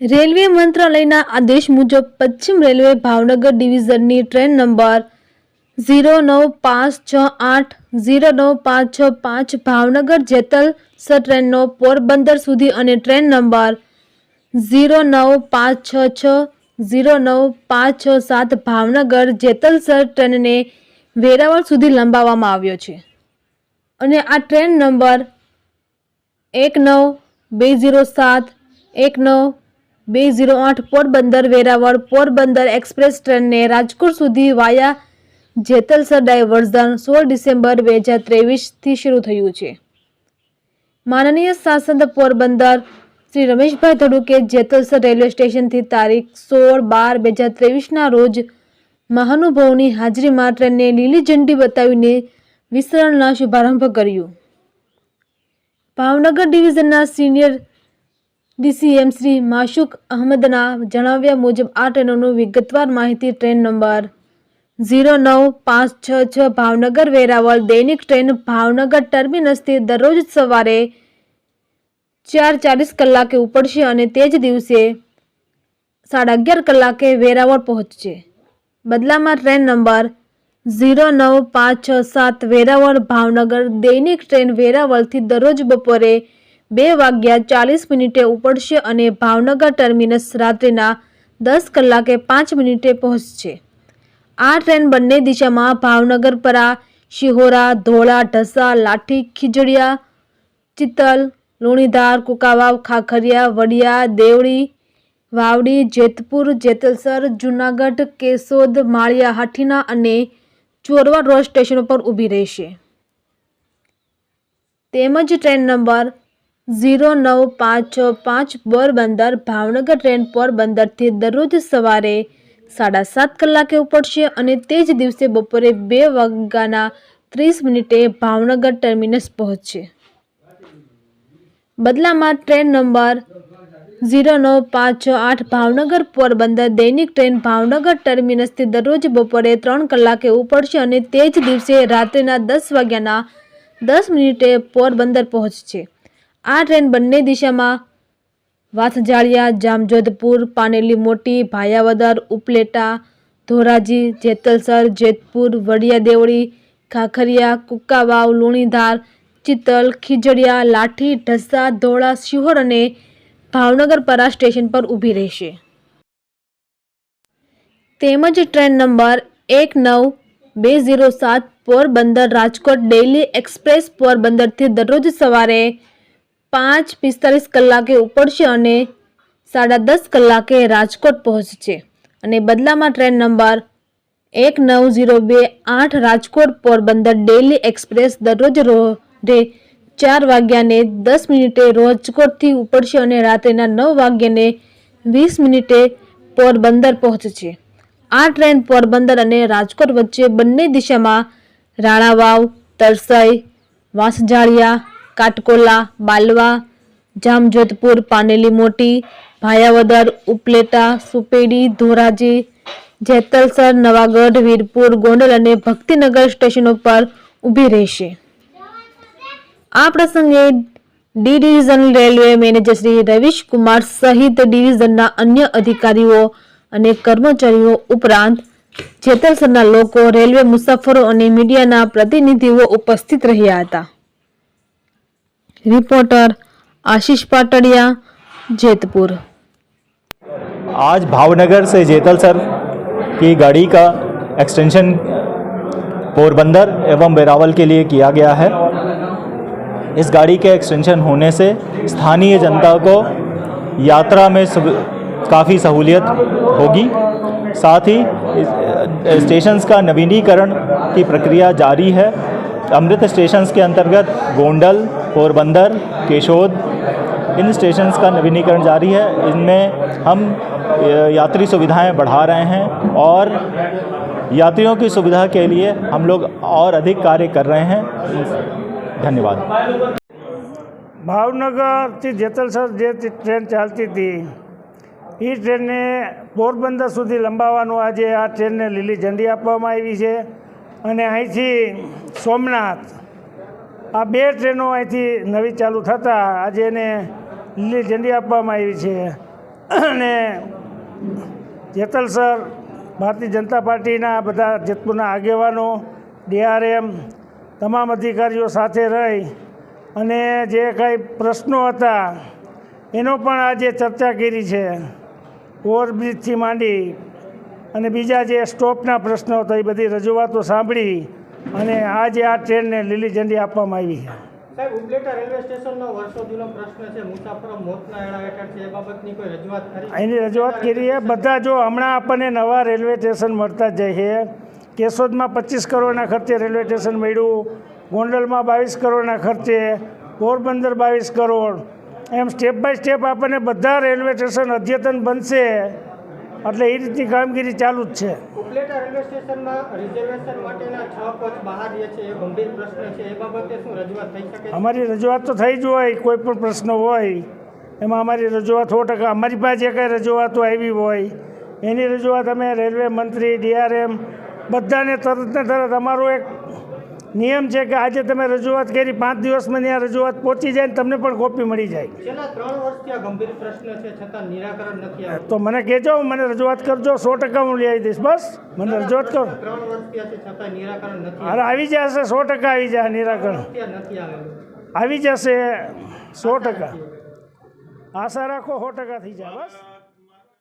Railway મંત્રાલયના આદેશ મુજબ પશ્ચિમ રેલવે ભાવનગર ડિવિઝનની ટ્રેન નંબર ઝીરો નવ પાંચ છ આઠ ઝીરો નવ પાંચ છ પાંચ ભાવનગર જેતલસર ટ્રેનનો પોરબંદર સુધી અને ટ્રેન નંબર ઝીરો નવ પાંચ છ છ ઝીરો નવ પાંચ છ સાત ભાવનગર જેતલસર ટ્રેનને વેરાવળ સુધી લંબાવવામાં આવ્યો છે. અને આ ટ્રેન નંબર એક નવ બે ઝીરો સાત એક નવ બે ઝીરો આઠ પોરબંદર વેરાવળ પોરબંદર એક્સપ્રેસ ટ્રેનને રાજકોટ સુધી વાયા જેતલસર ડાયવર્ઝન સોળ ડિસેમ્બર બે હજાર ત્રેવીસથી શરૂ થયું છે. માનનીય સાંસદ પોરબંદર શ્રી રમેશભાઈ ધડુકે જેતલસર રેલવે સ્ટેશનથી તારીખ સોળ બાર બે હજાર ત્રેવીસના રોજ મહાનુભાવોની હાજરીમાં ટ્રેનને લીલી ઝંડી બતાવીને વિસ્તરણના શુભારંભ કર્યું. ભાવનગર ડિવિઝનના સિનિયર ડીસીએમ શ્રી માશુક અહમદના જણાવ્યા મુજબ આ ટ્રેનોનું વિગતવાર માહિતી ટ્રેન નંબર ઝીરો નવ પાંચ છ છ ભાવનગર વેરાવળ દૈનિક ટ્રેન ભાવનગર ટર્મિનસથી દરરોજ સવારે ચાર ચાલીસ કલાકે ઉપડશે અને તે જ દિવસે સાડા અગિયાર કલાકે વેરાવળ પહોંચશે. બદલામાં ટ્રેન નંબર ઝીરો નવ પાંચ છ સાત વેરાવળ ભાવનગર દૈનિક ટ્રેન વેરાવળથી દરરોજ બપોરે બે વાગ્યા ચાલીસ મિનિટે ઉપડશે અને ભાવનગર ટર્મિનસ રાત્રિના દસ કલાકે પાંચ મિનિટે પહોંચશે. આ ટ્રેન બંને દિશામાં ભાવનગર પરા, શિહોરા, ધોળા, ઢસા, લાઠી, ખીજડીયા, ચિત્તલ, લુણીધાર, કુકાવાવ, ખાખરિયા, વડિયા દેવડી વાવડી, જેતપુર, જેતલસર, જુનાગઢ, કેશોદ, માળિયા હાઠીના અને ચોરવા રોડ સ્ટેશનો પર ઊભી રહેશે. તેમજ ટ્રેન નંબર ઝીરો નવ પાંચ છ પાંચ પોરબંદર ભાવનગર ટ્રેન પોરબંદરથી દરરોજ સવારે સાડા સાત કલાકે ઉપડશે અને તે જ દિવસે બપોરે બે વાગ્યાના ત્રીસ મિનિટે ભાવનગર ટર્મિનસ પહોંચશે. બદલામાં ટ્રેન નંબર ઝીરો નવ પાંચ છ આઠ ભાવનગર પોરબંદર દૈનિક ટ્રેન ભાવનગર ટર્મિનસથી દરરોજ બપોરે ત્રણ કલાકે ઉપડશે અને તે જ દિવસે રાત્રિના દસ વાગ્યાના દસ મિનિટે પોરબંદર પહોંચશે. આ ટ્રેન બંને દિશામાં વાથજાળિયા જામજોધપુર, પાનેલી મોટી, ભાયાવદર, ઉપલેટા, ધોરાજી, જેતલસર, જેતપુર વડિયા દેવળી ખાખરિયા, કુકાવાવ, લુણીધાર, ચિત્તલ, ખીજડીયા, લાઠી, ઢસા, ધોળા, શિહોર અને ભાવનગર પરા સ્ટેશન પર ઊભી રહેશે. તેમજ ટ્રેન નંબર એક નવ બે ઝીરો સાત પોરબંદર રાજકોટ ડેઇલી એક્સપ્રેસ પોરબંદરથી દરરોજ સવારે પાંચ પિસ્તાલીસ કલાકે ઉપડશે અને સાડા દસ કલાકે રાજકોટ પહોંચશે. અને બદલામાં ટ્રેન નંબર એક નવ ઝીરો બે આઠ રાજકોટ પોરબંદર ડેલી એક્સપ્રેસ દરરોજ રોજે ચાર વાગ્યાને દસ મિનિટે રાજકોટથી ઉપડશે અને રાત્રિના નવ વાગ્યાને વીસ મિનિટે પોરબંદર પહોંચશે. આ ટ્રેન પોરબંદર અને રાજકોટ વચ્ચે બંને દિશામાં રાણાવાવ તરસઈ વાંસજાળિયા કાટકોલા, બાલવા, જામજોધપુર, પાનેલી મોટી, ભાયાવદર, ઉપલેટા, સુપેડી, ધોરાજી, જેતલસર, નવાગઢ, વીરપુર, ગોંડલ અને ભક્તિનગર સ્ટેશનો પર ઊભી રહેશે. આ પ્રસંગે D division railway manager Shri Ravish Kumar સહિત ડિવિઝનના અન્ય અધિકારીઓ અને કર્મચારીઓ ઉપરાંત જેતલસરના લોકો, રેલવે મુસાફરો અને મીડિયાના પ્રતિનિધિઓ ઉપસ્થિત રહ્યા હતા. रिपोर्टर आशीष पाटड़िया, जेतपुर। आज भावनगर से जेतल सर की गाड़ी का एक्सटेंशन पोरबंदर एवं बेरावल के लिए किया गया है। इस गाड़ी के एक्सटेंशन होने से स्थानीय जनता को यात्रा में काफ़ी सहूलियत होगी। साथ ही स्टेशंस का नवीनीकरण की प्रक्रिया जारी है। अमृत स्टेशंस के अंतर्गत गोंडल पोरबंदर केशोद इन स्टेशंस का नवीनीकरण जारी है इनमें हम अ, यात्री सुविधाएं बढ़ा रहे हैं और यात्रियों की सुविधा के लिए हम लोग और अधिक कार्य कर रहे हैं धन्यवाद ભાવનગરથી જેતલસર જે ટ- ટ્રેન ચાલતી હતી એ ટ્રેનને પોરબંદર સુધી લંબાવવાનું આજે આ ટ્રેનને લીલી ઝંડી આપવામાં આવી છે અને અહીંથી સોમનાથ. આ બે ટ્રેનો અહીંથી નવી ચાલુ થતાં આજે એને લીલી ઝંડી આપવામાં આવી છે. અને જેતલસર ભારતીય જનતા પાર્ટીના બધા જેતપુરના આગેવાનો, ડીઆરએમ, તમામ અધિકારીઓ સાથે રહી અને જે કાંઈ પ્રશ્નો હતા, એનો પણ આજે ચર્ચા કરી છે. ઓવરબ્રિજથી માંડી અને બીજા જે સ્ટોપના પ્રશ્નો હતા એ બધી રજૂઆતો સાંભળી અને આજે આ ટ્રેનને લીલી ઝંડી આપવામાં આવી છે. સાહેબ ઉપલેટા રેલવે સ્ટેશનનો વર્ષો જૂનો પ્રશ્ન છે મુસાફરો મોતના એળા હેઠળ છે એ બાબતની કોઈ રજૂઆત ખરી? એની રજૂઆત કરી છે બધા જો હમણાં આપણને નવા રેલવે સ્ટેશન મળતા જ જાય છે. કેશોદમાં પચીસ કરોડના ખર્ચે રેલવે સ્ટેશન મળ્યું ગોંડલમાં બાવીસ કરોડના ખર્ચે પોરબંદર બાવીસ કરોડ. એમ સ્ટેપ બાય સ્ટેપ આપણને બધા રેલવે સ્ટેશન અદ્યતન બનશે. એટલે એ રીતની કામગીરી ચાલુ જ છે. ઉપલેટા રેલવે સ્ટેશનમાં રિઝર્વેશન માટેના છ કોચ બહાર રહે છે એ ગંભીર પ્રશ્ન છે. એ બાબતે શું રજૂઆત થઈ શકે અમારી રજૂઆત તો થઈ જ હોય કોઈ પણ પ્રશ્ન હોય. એમાં અમારી રજૂઆત સો ટકા અમારી પાસે જે કાંઈ રજૂઆતો આવી હોય. એની રજૂઆત અમે રેલવે મંત્રી ડીઆરએમ બધાને તરત ને તરત અમારો એક નિયમ છે કે આજે તમે રજૂઆત કરી પાંચ દિવસમાં ત્યાં રજૂઆત પહોંચી જાય ને તમને પણ કોપી મળી જાય. તો મને કહેજો મને રજૂઆત કરજો સો ટકા હું લઈ આવી દઈશ બસ. મને રજૂઆત કરો. અરે આવી જશે સો ટકા આવી જાય નિરાકરણ. આવી જશે સો ટકા. આશા રાખો સો ટકા થઈ જાય બસ.